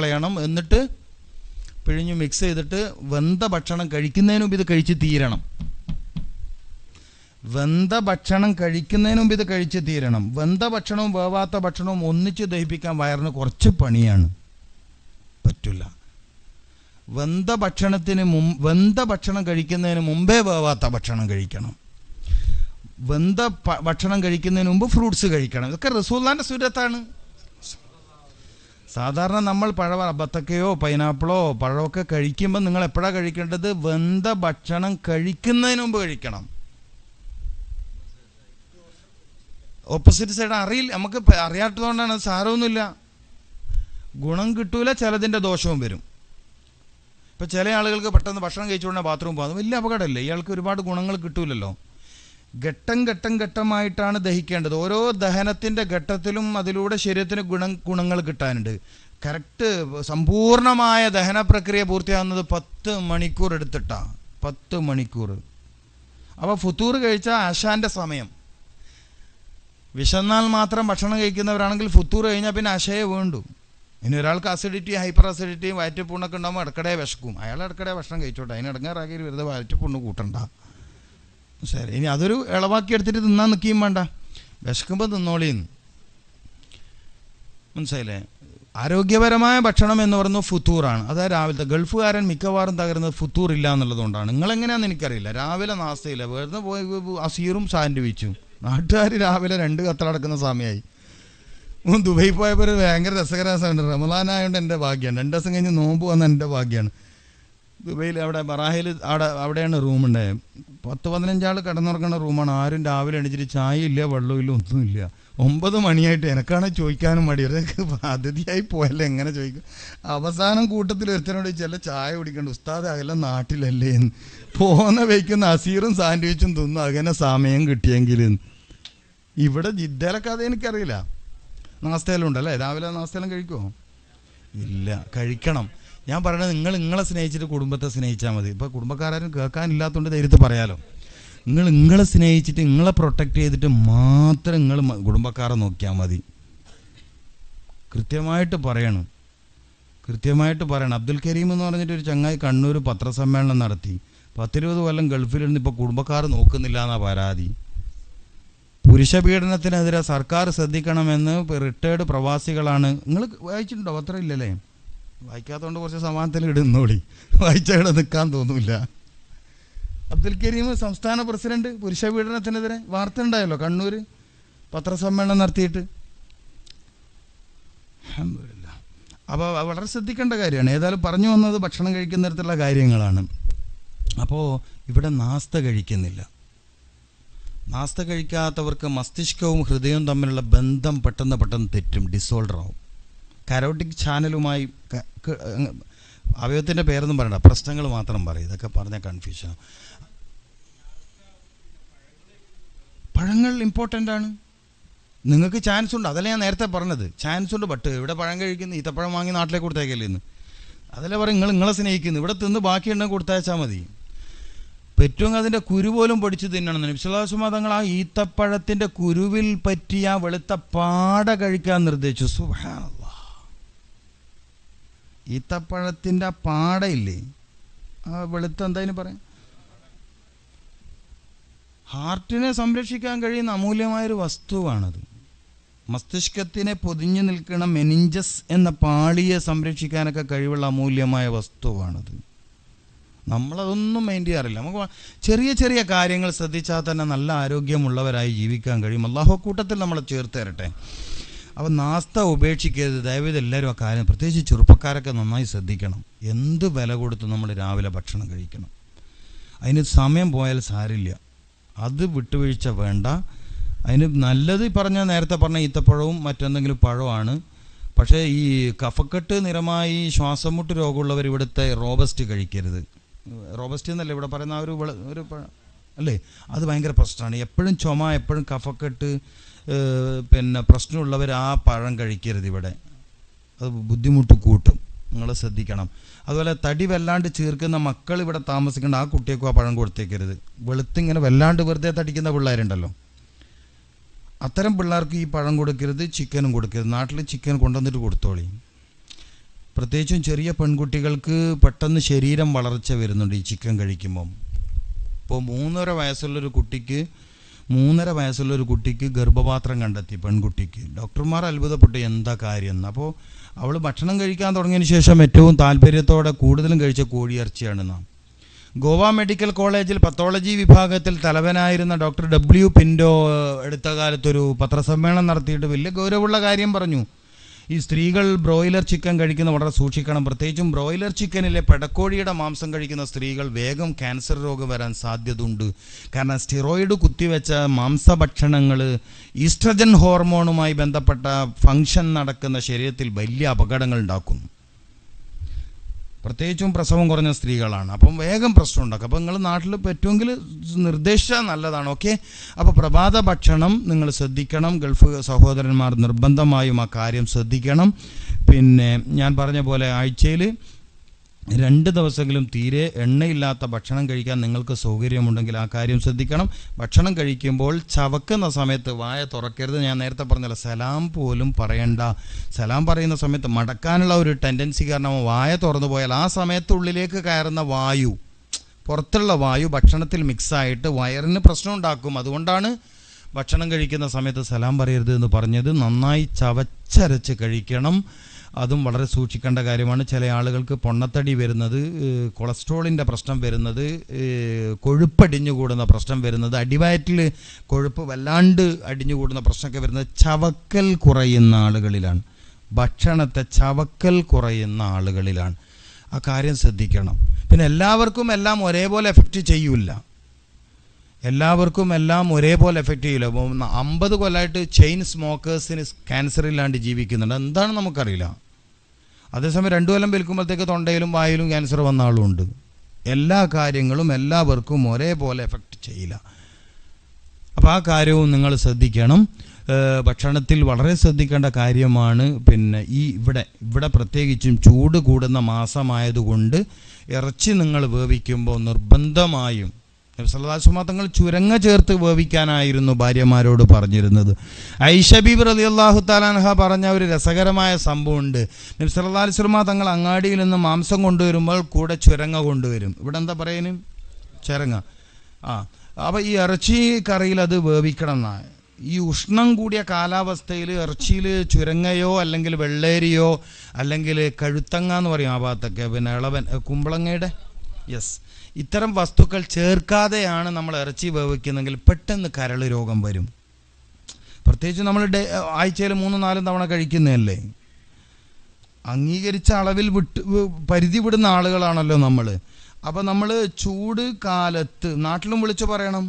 കളയണം എന്നിട്ട് പിഴിഞ്ഞ് മിക്സ് ചെയ്തിട്ട് വെന്ത ഭക്ഷണം കഴിക്കുന്നതിന് മുമ്പ് ഇത് കഴിച്ച് തീരണം. വെന്ത ഭക്ഷണം കഴിക്കുന്നതിന് മുമ്പ് ഇത് കഴിച്ച് തീരണം. വെന്ത ഭക്ഷണവും വേവാത്ത ഭക്ഷണവും ഒന്നിച്ച് ദഹിപ്പിക്കാൻ വയറിന് കുറച്ച് പണിയാണ്. പറ്റില്ല വെന്ത ഭക്ഷണത്തിന് മുമ്പ് വെന്ത ഭക്ഷണം കഴിക്കുന്നതിന് മുമ്പേ വേവാത്ത ഭക്ഷണം കഴിക്കണം. വെന്ത ഭക്ഷണം കഴിക്കുന്നതിന് മുമ്പ് ഫ്രൂട്ട്സ് കഴിക്കണം. ഇതൊക്കെ റസൂല്ലാന്റെ സുരത്താണ് സാധാരണ നമ്മൾ പഴ ബത്തക്കയോ പൈനാപ്പിളോ പഴമൊക്കെ കഴിക്കുമ്പോൾ നിങ്ങൾ എപ്പോഴാണ് കഴിക്കേണ്ടത്? വെന്ത ഭക്ഷണം കഴിക്കുന്നതിന് മുമ്പ് കഴിക്കണം. ഓപ്പോസിറ്റ് സൈഡ് അറിയില്ല നമുക്ക് അറിയാത്തതുകൊണ്ടാണ് സാരമൊന്നുമില്ല. ഗുണം കിട്ടൂല ചിലതിന്റെ ദോഷവും വരും. ഇപ്പം ചില ആളുകൾക്ക് പെട്ടെന്ന് ഭക്ഷണം കഴിച്ചുകൊണ്ടാണ് ബാത്റൂം പോകുന്നത് വലിയ അപകടമല്ലേ? ഇയാൾക്ക് ഒരുപാട് ഗുണങ്ങൾ കിട്ടൂലല്ലോ. ഘട്ടം ഘട്ടം ഘട്ടമായിട്ടാണ് ദഹിക്കേണ്ടത്. ഓരോ ദഹനത്തിന്റെ ഘട്ടത്തിലും അതിലൂടെ ശരീരത്തിന് ഗുണം ഗുണങ്ങൾ കിട്ടാനുണ്ട്. കറക്റ്റ് സമ്പൂർണമായ ദഹന പ്രക്രിയ പൂർത്തിയാകുന്നത് പത്ത് മണിക്കൂർ എടുത്തിട്ടാണ് പത്ത് മണിക്കൂർ. അപ്പോൾ ഫുത്തൂർ കഴിച്ച ആശാന്റെ സമയം. വിശന്നാൽ മാത്രം ഭക്ഷണം കഴിക്കുന്നവരാണെങ്കിൽ ഫുത്തൂർ കഴിഞ്ഞാൽ പിന്നെ അശയെ വേണ്ടു. ഇനി ഒരാൾക്ക് അസിഡിറ്റി ഹൈപ്പർ അസിഡിറ്റി വയറ്റുപുണ്ണൊക്കെ ഉണ്ടാകുമ്പോൾ ഇടക്കിടെ വിശക്കും. അയാൾ ഇടക്കിടെ ഭക്ഷണം കഴിച്ചോട്ടെ. അതിന് ഇടങ്ങാറാക്കി വെറുതെ വയറ്റുപുണ്ണ് കൂട്ടണ്ട. ശരി ഇനി അതൊരു ഇളവാക്കി എടുത്തിട്ട് തിന്നാൻ നിൽക്കുകയും വേണ്ട. വിശക്കുമ്പോൾ തിന്നോളിന്ന്. മനസ്സിലായില്ലേ? ആരോഗ്യപരമായ ഭക്ഷണം എന്ന് പറയുന്നത് ഫുത്തൂറാണ്. അതായത് രാവിലത്തെ ഗൾഫുകാരൻ മിക്കവാറും തകരുന്നത് ഫുത്തൂർ ഇല്ല എന്നുള്ളതുകൊണ്ടാണ്. നിങ്ങളെങ്ങനെയാണെന്ന് എനിക്കറിയില്ല. രാവിലെ നാസ്തയില്ല. വെറുതെ പോയി അസീറും സാൻഡ്വിച്ചും. നാട്ടുകാർ രാവിലെ രണ്ട് കത്തടക്കുന്ന സമയമായി ദുബൈ പോയപ്പോൾ ഒരു ഭയങ്കര സമയമുണ്ട് റമദാനായതുകൊണ്ട് എന്റെ ഭാഗ്യമാണ് രണ്ട് ദിവസം കഴിഞ്ഞ് നോമ്പ് വന്ന എന്റെ ഭാഗ്യമാണ് ദുബൈയിൽ അവിടെ ബറാഹയിൽ അവിടെ അവിടെയാണ് റൂമുണ്ടായത് പത്ത് പതിനഞ്ചാൾ കിടന്നുറങ്ങുന്ന റൂമാണ്. ആരും രാവിലെ എണീച്ചിട്ട് ചായ ഇല്ല വെള്ളമില്ല ഒന്നുമില്ല ഒമ്പത് മണിയായിട്ട് എനക്കാണ് ചോദിക്കാനും മടി. ഇവരൊക്കെ അതിഥിയായി പോയല്ലേ എങ്ങനെ ചോദിക്കും? അവസാനം കൂട്ടത്തിൽ ഒരുത്തനോട് ചില ചായ കുടിക്കണ്ട. ഉസ്താദ് അകലെ നാട്ടിലല്ലേ എന്ന്. പോന്ന വയ്ക്കുന്ന അസീറും സാൻഡ്വിച്ചും തിന്നും. അങ്ങനെ സമയം കിട്ടിയെങ്കിൽ ഇവിടെ ജിദ്ദയിലൊക്കെ അത് എനിക്കറിയില്ല. നാസ്തയിലുണ്ടല്ലേ രാവിലെ നാസ്തയിലും കഴിക്കുമോ ഇല്ല കഴിക്കണം. ഞാൻ പറയണത് നിങ്ങൾ നിങ്ങളെ സ്നേഹിച്ചിട്ട് കുടുംബത്തെ സ്നേഹിച്ചാൽ മതി. ഇപ്പോൾ കുടുംബക്കാരും കേൾക്കാനില്ലാത്തതുകൊണ്ട് ധൈര്യത്തിൽ പറയാലോ. നിങ്ങൾ നിങ്ങളെ സ്നേഹിച്ചിട്ട് നിങ്ങളെ പ്രൊട്ടക്റ്റ് ചെയ്തിട്ട് മാത്രം നിങ്ങൾ കുടുംബക്കാരെ നോക്കിയാൽ മതി. കൃത്യമായിട്ട് പറയണം. കൃത്യമായിട്ട് പറയണം. അബ്ദുൽ കരീം എന്ന് പറഞ്ഞിട്ട് ഒരു ചങ്ങായി കണ്ണൂർ പത്രസമ്മേളനം നടത്തി. പത്തിരുപത് കൊല്ലം ഗൾഫിലിരുന്ന് ഇപ്പോൾ കുടുംബക്കാർ നോക്കുന്നില്ല എന്നാ പരാതി. പുരുഷ പീഡനത്തിനെതിരെ സർക്കാർ ശ്രദ്ധിക്കണമെന്ന് റിട്ടയേർഡ് പ്രവാസികളാണ്. നിങ്ങൾ വായിച്ചിട്ടുണ്ടോ? പത്രം ഇല്ലല്ലേ? വായിക്കാത്തതുകൊണ്ട് കുറച്ച് സമാധാനത്തിൽ ഇടുന്നോളി വായിച്ച ഇവിടെ നിൽക്കാൻ തോന്നില്ല. അബ്ദുൽ കരീം സംസ്ഥാന പ്രസിഡന്റ് പുരുഷ പീഡനത്തിനെതിരെ വാർത്ത ഉണ്ടായല്ലോ കണ്ണൂർ പത്രസമ്മേളനം നടത്തിയിട്ട്. അൽഹംദുലില്ലാ. അപ്പോൾ വളരെ ശ്രദ്ധിക്കേണ്ട കാര്യമാണ്. ഏതായാലും പറഞ്ഞു വന്നത് ഭക്ഷണം കഴിക്കുന്ന തരത്തിലുള്ള കാര്യങ്ങളാണ്. അപ്പോൾ ഇവിടെ നാസ്ത കഴിക്കുന്നില്ല. നാസ്ത കഴിക്കാത്തവർക്ക് മസ്തിഷ്കവും ഹൃദയവും തമ്മിലുള്ള ബന്ധം പെട്ടെന്ന് പെട്ടെന്ന് തെറ്റും ഡിസോൾഡർ ആവും. കരോട്ടിക് ചാനലുമായി അവയവത്തിന്റെ പേരൊന്നും പറയണ്ട പ്രശ്നങ്ങൾ മാത്രം പറയും. ഇതൊക്കെ പറഞ്ഞാൽ കൺഫ്യൂഷനാണ് പഴങ്ങൾ ഇമ്പോർട്ടന്റ് ആണ്. നിങ്ങൾക്ക് ചാൻസ് ഉണ്ട്. അതല്ലേ ഞാൻ നേരത്തെ പറഞ്ഞത്. ചാൻസ് ഉണ്ട് ബട്ട് ഇവിടെ പഴം കഴിക്കുന്നു ഈത്തപ്പഴം വാങ്ങി നാട്ടിലേക്ക് കൊടുത്തേക്കല്ലേ ഇന്ന്. അതല്ലേ പറയും നിങ്ങൾ നിങ്ങളെ സ്നേഹിക്കുന്നു. ഇവിടെ തിന്ന് ബാക്കിയുണ്ടെങ്കിൽ കൊടുത്തയച്ചാൽ മതി. പറ്റും അതിന്റെ കുരു പോലും പൊടിച്ച് തിന്നണം. നിമിഷാസുമ തങ്ങൾ ആ ഈത്തപ്പഴത്തിന്റെ കുരുവിൽ പറ്റിയ വെളുത്ത പാട കഴിക്കാൻ നിർദ്ദേശിച്ചു. സുഹാനല്ലാ ഈത്തപ്പഴത്തിന്റെ ആ പാടയില്ലേ? ആ വെളുത്ത എന്തായാലും പറയാം ഹാർട്ടിനെ സംരക്ഷിക്കാൻ കഴിയുന്ന അമൂല്യമായൊരു വസ്തുവാണത്. മസ്തിഷ്കത്തിനെ പൊതിഞ്ഞു നിൽക്കുന്ന മെനിഞ്ചസ് എന്ന പാളിയെ സംരക്ഷിക്കാനൊക്കെ കഴിവുള്ള അമൂല്യമായ വസ്തുവാണത്. നമ്മളതൊന്നും മൈൻഡ് ചെയ്യാറില്ല. നമുക്ക് ചെറിയ ചെറിയ കാര്യങ്ങൾ ശ്രദ്ധിച്ചാൽ തന്നെ നല്ല ആരോഗ്യമുള്ളവരായി ജീവിക്കാൻ കഴിയും. അള്ളാഹു കൂട്ടത്തിൽ നമ്മളെ ചേർത്ത് തരട്ടെ. അപ്പോൾ നാസ്ത ഉപേക്ഷിക്കരുത്. ദയവേത് എല്ലാവരും ആ കാര്യം പ്രത്യേകിച്ച് ചെറുപ്പക്കാരൊക്കെ നന്നായി ശ്രദ്ധിക്കണം. എന്ത് വില കൊടുത്ത് നമ്മൾ രാവിലെ ഭക്ഷണം കഴിക്കണം? അതിന് സമയം പോയാൽ സാരില്ല. അത് വിട്ടുവീഴ്ച വേണ്ട. അതിന് നല്ലത് ഈ പറഞ്ഞ നേരത്തെ പറഞ്ഞ ഈത്തപ്പഴവും മറ്റെന്തെങ്കിലും പഴമാണ്. പക്ഷേ ഈ കഫക്കെട്ട് നിറമായി ശ്വാസം മുട്ട് രോഗമുള്ളവർ ഇവിടുത്തെ റോബസ്റ്റ് കഴിക്കരുത്. റോബസ്റ്റ് എന്നല്ല ഇവിടെ പറയുന്ന ആ ഒരു ഒരു അല്ലേ? അത് ഭയങ്കര പ്രശ്നമാണ്. എപ്പോഴും ചുമ എപ്പോഴും കഫക്കെട്ട് പിന്നെ പ്രശ്നമുള്ളവർ ആ പഴം കഴിക്കരുത് ഇവിടെ. അത് ബുദ്ധിമുട്ട് കൂട്ടും. നിങ്ങൾ ശ്രദ്ധിക്കണം. അതുപോലെ തടി വല്ലാണ്ട് ചീർക്കുന്ന മക്കൾ ഇവിടെ താമസിക്കേണ്ട. ആ കുട്ടിയേക്കും ആ പഴം കൊടുത്തേക്കരുത്. വെളുത്തിങ്ങനെ വല്ലാണ്ട് വെറുതെ തടിക്കുന്ന പിള്ളേരുണ്ടല്ലോ. അത്തരം പിള്ളേർക്ക് ഈ പഴം കൊടുക്കരുത് ചിക്കനും കൊടുക്കരുത്. നാട്ടിൽ ചിക്കൻ കൊണ്ടുവന്നിട്ട് കൊടുത്തോളി. പ്രത്യേകിച്ചും ചെറിയ പെൺകുട്ടികൾക്ക് പെട്ടെന്ന് ശരീരം വളർച്ച വരുന്നുണ്ട് ഈ ചിക്കൻ കഴിക്കുമ്പം. ഇപ്പോൾ മൂന്നര വയസ്സുള്ളൊരു കുട്ടിക്ക് മൂന്നര വയസ്സുള്ളൊരു കുട്ടിക്ക് ഗർഭപാത്രം കണ്ടെത്തി പെൺകുട്ടിക്ക്. ഡോക്ടർമാർ അത്ഭുതപ്പെട്ടു എന്താ കാര്യം അപ്പോൾ അവൾ ഭക്ഷണം കഴിക്കാൻ തുടങ്ങിയതിന് ശേഷം ഏറ്റവും താല്പര്യത്തോടെ കൂടുതലും കഴിച്ച കോഴിയിറച്ചിയാണ് നാം. ഗോവ മെഡിക്കൽ കോളേജിൽ പത്തോളജി വിഭാഗത്തിൽ തലവനായിരുന്ന ഡോക്ടർ ഡബ്ല്യു പിൻഡോ എടുത്ത കാലത്തൊരു പത്രസമ്മേളനം നടത്തിയിട്ട് വലിയ ഗൗരവമുള്ള കാര്യം പറഞ്ഞു. ഈ സ്ത്രീകൾ ബ്രോയിലർ ചിക്കൻ കഴിക്കുന്ന വളരെ സൂക്ഷിക്കണം. പ്രത്യേകിച്ചും ബ്രോയിലർ ചിക്കനിലെ പെടക്കോഴിയുടെ മാംസം കഴിക്കുന്ന സ്ത്രീകൾ വേഗം ക്യാൻസർ രോഗം വരാൻ സാധ്യതയുണ്ട്. കാരണം സ്റ്റിറോയിഡ് കുത്തിവെച്ച മാംസഭക്ഷണങ്ങൾ ഈസ്ട്രജൻ ഹോർമോണുമായി ബന്ധപ്പെട്ട ഫങ്ഷൻ നടക്കുന്ന ശരീരത്തിൽ വലിയ അപകടങ്ങൾ ഉണ്ടാക്കുന്നു പ്രത്യേകിച്ചും പ്രസവം കുറഞ്ഞ സ്ത്രീകളാണ്. അപ്പം വേഗം പ്രശ്നം ഉണ്ടാക്കും. അപ്പം നിങ്ങൾ നാട്ടിൽ പറ്റുമെങ്കിൽ നിർദ്ദേശിച്ചാൽ നല്ലതാണ് ഓക്കെ? അപ്പോൾ പ്രഭാത ഭക്ഷണം നിങ്ങൾ ശ്രദ്ധിക്കണം. ഗൾഫ് സഹോദരന്മാർ നിർബന്ധമായും ആ കാര്യം ശ്രദ്ധിക്കണം. പിന്നെ ഞാൻ പറഞ്ഞ പോലെ ആഴ്ചയിൽ രണ്ട് ദിവസമെങ്കിലും തീരെ എണ്ണയില്ലാത്ത ഭക്ഷണം കഴിക്കാൻ നിങ്ങൾക്ക് സൗകര്യമുണ്ടെങ്കിൽ ആ കാര്യം ശ്രദ്ധിക്കണം. ഭക്ഷണം കഴിക്കുമ്പോൾ ചവക്കുന്ന സമയത്ത് വായ തുറക്കരുത്. ഞാൻ നേരത്തെ പറഞ്ഞല്ലോ സലാം പോലും പറയണ്ട. സലാം പറയുന്ന സമയത്ത് മടക്കാനുള്ള ഒരു ടെൻഡൻസി കാരണം വായ തുറന്നു പോയാൽ ആ സമയത്തുള്ളിലേക്ക് കയറുന്ന വായു പുറത്തുള്ള വായു ഭക്ഷണത്തിൽ മിക്സായിട്ട് വയറിന് പ്രശ്നം ഉണ്ടാക്കും. അതുകൊണ്ടാണ് ഭക്ഷണം കഴിക്കുന്ന സമയത്ത് സലാം പറയരുത് എന്ന് പറഞ്ഞത്. നന്നായി ചവച്ചരച്ച് കഴിക്കണം. അതും വളരെ സൂക്ഷിക്കേണ്ട കാര്യമാണ്. ചില ആളുകൾക്ക് പൊണ്ണത്തടി വരുന്നത് കൊളസ്ട്രോളിന്റെ പ്രശ്നം വരുന്നത് കൊഴുപ്പടിഞ്ഞുകൂടുന്ന കൊഴുപ്പടിഞ്ഞു കൂടുന്ന പ്രശ്നം വരുന്നത് അടിവയറ്റിൽ കൊഴുപ്പ് വല്ലാണ്ട് അടിഞ്ഞു കൂടുന്ന പ്രശ്നമൊക്കെ വരുന്നത് ചവക്കൽ കുറയുന്ന ആളുകളിലാണ്. ഭക്ഷണത്തെ ചവക്കൽ കുറയുന്ന ആളുകളിലാണ്. ആ കാര്യം ശ്രദ്ധിക്കണം. പിന്നെ എല്ലാവർക്കും എല്ലാം ഒരേപോലെ എഫക്റ്റ് ചെയ്യൂല എല്ലാവർക്കും എല്ലാം ഒരേപോലെ എഫക്റ്റ് ചെയ്യില്ല. അപ്പം അമ്പത് കൊല്ലമായിട്ട് ചെയിൻ സ്മോക്കേഴ്സിന് ക്യാൻസർ ഇല്ലാണ്ട് ജീവിക്കുന്നുണ്ട്. എന്താണ് നമുക്കറിയില്ല. അതേസമയം രണ്ടു കൊല്ലം വിൽക്കുമ്പോഴത്തേക്ക് തൊണ്ടയിലും വായിലും ക്യാൻസർ വന്ന ആളുമുണ്ട് എല്ലാ കാര്യങ്ങളും എല്ലാവർക്കും ഒരേപോലെ എഫക്റ്റ് ചെയ്യില്ല. അപ്പോൾ ആ കാര്യവും നിങ്ങൾ ശ്രദ്ധിക്കണം. ഭക്ഷണത്തിൽ വളരെ ശ്രദ്ധിക്കേണ്ട കാര്യമാണ് പിന്നെ ഈ ഇവിടെ ഇവിടെ പ്രത്യേകിച്ചും ചൂട് കൂടുന്ന മാസമായതുകൊണ്ട് ഇറച്ചി നിങ്ങൾ വേവിക്കുമ്പോൾ നിർബന്ധമായും നബ്സല്ലാസ്മാ തങ്ങൾ ചുരങ്ങ ചേർത്ത് വേവിക്കാനായിരുന്നു ഭാര്യമാരോട് പറഞ്ഞിരുന്നത്. ഐഷബീബ് റലി അള്ളാഹു താലാൻഹ പറഞ്ഞ ഒരു രസകരമായ സംഭവമുണ്ട്. നബ്സല്ലാസ്മാ തങ്ങൾ അങ്ങാടിയിൽ നിന്ന് മാംസം കൊണ്ടുവരുമ്പോൾ കൂടെ ചുരങ്ങ കൊണ്ടുവരും. ഇവിടെ എന്താ പറയുന്നത് ചുരങ്ങ. ആ അപ്പോൾ ഈ ഇറച്ചി കറിയിൽ അത് വേവിക്കണം എന്നാണ് ഈ ഉഷ്ണം കൂടിയ കാലാവസ്ഥയിൽ ഇറച്ചിയിൽ ചുരങ്ങയോ അല്ലെങ്കിൽ വെള്ളേരിയോ അല്ലെങ്കിൽ കഴുത്തങ്ങ എന്ന് പറയും ആ ഭാഗത്തൊക്കെ. പിന്നെ ഇളവൻ കുമ്പളങ്ങയുടെ? യെസ് ഇത്തരം വസ്തുക്കൾ ചേർക്കാതെയാണ് നമ്മൾ ഇറച്ചി വേവിക്കുന്നതെങ്കിൽ പെട്ടെന്ന് കരൾ രോഗം വരും. പ്രത്യേകിച്ച് നമ്മൾ ഡേ ആഴ്ചയിൽ മൂന്നും നാലും തവണ കഴിക്കുന്നതല്ലേ? അംഗീകരിച്ച അളവിൽ വിട്ട് പരിധി വിടുന്ന ആളുകളാണല്ലോ നമ്മൾ. അപ്പം നമ്മൾ ചൂട് കാലത്ത് നാട്ടിലും വിളിച്ചു പറയണം.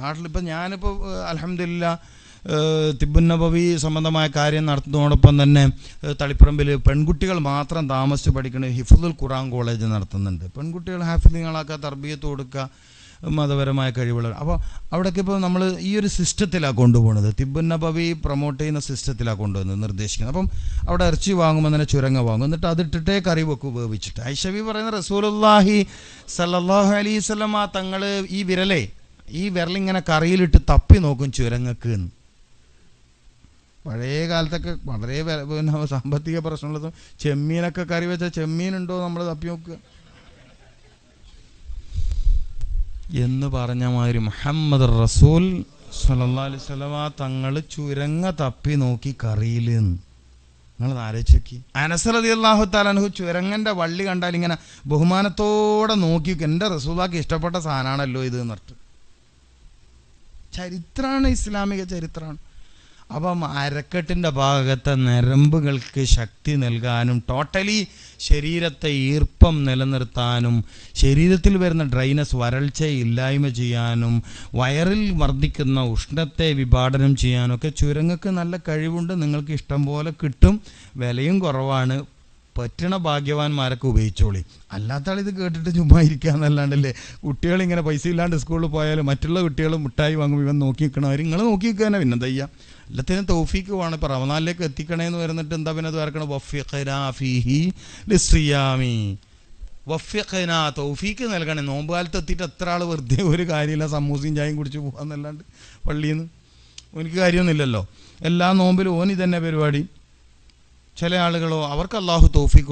നാട്ടിലിപ്പോൾ ഞാനിപ്പോൾ അലഹമില്ല തിബുന്നബവി സംബന്ധമായ കാര്യം നടത്തുന്നതോടൊപ്പം തന്നെ തളിപ്പറമ്പിൽ പെൺകുട്ടികൾ മാത്രം താമസിച്ച് പഠിക്കുന്ന ഹിഫുദുൽ ഖുറാൻ കോളേജ് നടത്തുന്നുണ്ട്. പെൺകുട്ടികൾ ഹാഫിലിങ്ങളാക്കുക തർബീയത്ത് കൊടുക്കുക മതപരമായ കഴിവുകൾ അപ്പോൾ അവിടെയൊക്കെ ഇപ്പോൾ നമ്മൾ ഈ ഒരു സിസ്റ്റത്തിലാണ് കൊണ്ടുപോകുന്നത് തിബുന്നബവി പ്രൊമോട്ട് ചെയ്യുന്ന സിസ്റ്റത്തിലാണ് കൊണ്ടുവന്നത് നിർദ്ദേശിക്കുന്നത്. അപ്പം അവിടെ ഇറച്ചി വാങ്ങുമ്പോൾ തന്നെ ചുരങ്ങ വാങ്ങും. എന്നിട്ട് അതിട്ടിട്ടേ കറി വെക്കും ഉപയോഗിച്ചിട്ട് ഐഷവി പറയുന്ന റസൂലുല്ലാഹി സല്ലാഹു സ്വലമ തങ്ങൾ ഈ വിരലേ ഈ വിരലിങ്ങനെ കറിയിലിട്ട് തപ്പി നോക്കും ചുരങ്ങക്ക് എന്ന്. പഴയ കാലത്തൊക്കെ വളരെ പിന്നെ സാമ്പത്തിക പ്രശ്നമുള്ളതും ചെമ്മീനൊക്കെ കറി വെച്ച ചെമ്മീനുണ്ടോ നമ്മൾ തപ്പി നോക്കുക എന്ന് പറഞ്ഞ മാതിരി മുഹമ്മദ് റസൂൽ അലൈഹി വസല്ലമ തങ്ങൾ ചുരങ്ങ തപ്പി നോക്കി കറിയിൽ നിങ്ങൾ ആലോചിച്ച് നോക്കി. അനസറതി അള്ളാഹു താലൻഹു ചുരങ്ങന്റെ വള്ളി കണ്ടാൽ ഇങ്ങനെ ബഹുമാനത്തോടെ നോക്കി എന്റെ റസൂലാക്ക് ഇഷ്ടപ്പെട്ട സാധനമാണല്ലോ ഇത് എന്നിട്ട് ചരിത്രമാണ് ഇസ്ലാമിക ചരിത്രമാണ് അപ്പം അരക്കെട്ടിന്റെ ഭാഗത്തെ നരമ്പുകൾക്ക് ശക്തി നൽകാനും ടോട്ടലി ശരീരത്തെ ഈർപ്പം നിലനിർത്താനും ശരീരത്തിൽ വരുന്ന ഡ്രൈനസ് വരൾച്ച ഇല്ലായ്മ ചെയ്യാനും വയറിൽ വർദ്ധിക്കുന്ന ഉഷ്ണത്തെ വിഭാടനം ചെയ്യാനും ഒക്കെ ചുരങ്ങക്ക് നല്ല കഴിവുണ്ട്. നിങ്ങൾക്ക് ഇഷ്ടം പോലെ കിട്ടും. വിലയും കുറവാണ്. പറ്റണ ഭാഗ്യവാന്മാരൊക്കെ ഉപയോഗിച്ചോളി. അല്ലാത്ത ആൾ ഇത് കേട്ടിട്ട് ചുമ്മാ ഇരിക്കാന്നല്ലാണ്ടല്ലേ കുട്ടികൾ ഇങ്ങനെ പൈസ ഇല്ലാണ്ട് സ്കൂളിൽ പോയാലും മറ്റുള്ള കുട്ടികൾ മുട്ടായി വാങ്ങും ഇവൻ നോക്കി നിൽക്കണവർ നിങ്ങൾ നോക്കി നിൽക്കുക തന്നെ പിന്നെ തയ്യ എല്ലാത്തിനും തൗഫീക്ക് വേണം. ഇപ്പം റമനാലിലേക്ക് എത്തിക്കണേന്ന് വരുന്നിട്ട് എന്താ പിന്നെ അത് വരക്കണം? വഫിഖനാ വഫ്യഖനാ തൗഫീക്ക് നൽകണേ. നോമ്പ് കാലത്ത് എത്തിയിട്ട് എത്ര ആൾ വെറുതെ ഒരു കാര്യമില്ല സമൂസയും ചായയും കുടിച്ച് പോകാന്നല്ലാണ്ട് പള്ളിയിൽ നിന്ന് എനിക്ക് കാര്യമൊന്നുമില്ലല്ലോ. എല്ലാ നോമ്പിലും ഓനി തന്നെ പരിപാടി. ചില ആളുകളോ അവർക്ക് അള്ളാഹു തോഫിക്ക്